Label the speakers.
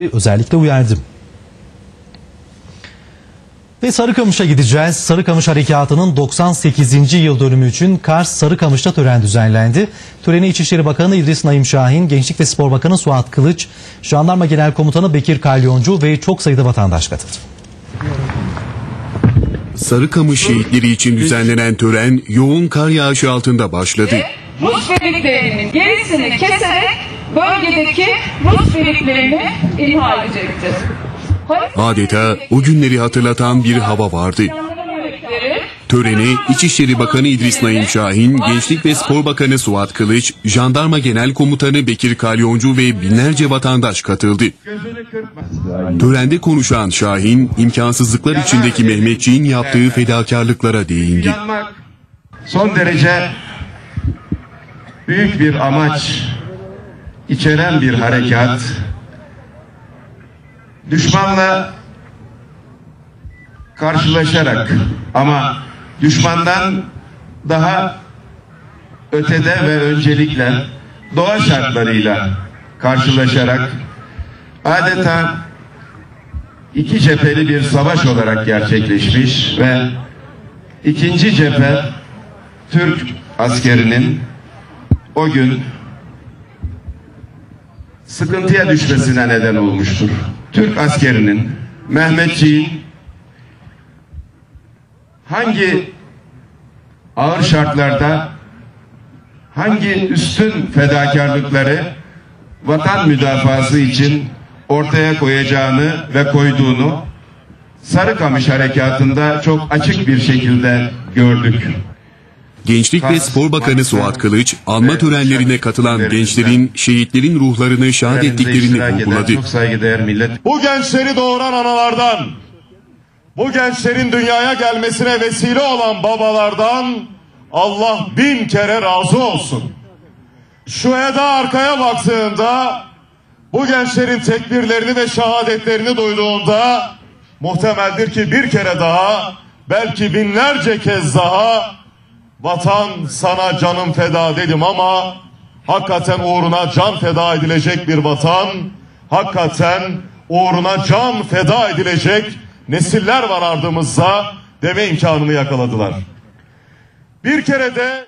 Speaker 1: özellikle uyardı. Ve Sarıkamış'a gideceğiz. Sarıkamış Harekatı'nın 98. yıl dönümü için Kars Sarıkamış'ta tören düzenlendi. Törene İçişleri Bakanı İdris Naim Şahin, Gençlik ve Spor Bakanı Suat Kılıç, Jandarma Genel Komutanı Bekir Kalyoncu ve çok sayıda vatandaş katıldı.
Speaker 2: Sarıkamış şehitleri için düzenlenen tören yoğun kar yağışı altında başladı.
Speaker 3: Birliklerinin gerisini keserek bölgedeki Rus birliklerini imha edecektir.
Speaker 2: Adeta o günleri hatırlatan bir hava vardı. Törene İçişleri Bakanı İdris Naim Şahin, Gençlik ve Spor Bakanı Suat Kılıç, Jandarma Genel Komutanı Bekir Kalyoncu ve binlerce vatandaş katıldı. Törende konuşan Şahin, imkansızlıklar içindeki Mehmetçiğin yaptığı fedakarlıklara değindi.
Speaker 4: Son derece büyük bir amaç içeren bir harekat. Düşmanla karşılaşarak ama düşmandan daha ötede ve öncelikle doğa şartlarıyla karşılaşarak adeta iki cepheli bir savaş olarak gerçekleşmiş ve ikinci cephe Türk askerinin o gün sıkıntıya düşmesine neden olmuştur. Türk askerinin Mehmetçiğin hangi ağır şartlarda hangi üstün fedakarlıkları vatan müdafası için ortaya koyacağını ve koyduğunu Sarıkamış Harekatı'nda çok açık bir şekilde gördük.
Speaker 2: Gençlik ve Spor Bakanı Suat Kılıç, anma törenlerine katılan gençlerin şehitlerin ruhlarını şad ettiklerini vurguladı.
Speaker 4: Çok saygıdeğer millet.
Speaker 5: Bu gençleri doğuran analardan, bu gençlerin dünyaya gelmesine vesile olan babalardan Allah bin kere razı olsun. Şu Eda arkaya baktığında bu gençlerin tekbirlerini ve şehadetlerini duyduğunda muhtemeldir ki bir kere daha belki binlerce kez daha vatan sana canım feda dedim ama hakikaten uğruna can feda edilecek bir vatan, hakikaten uğruna can feda edilecek nesiller var ardımızda deme imkanını yakaladılar. Bir kere de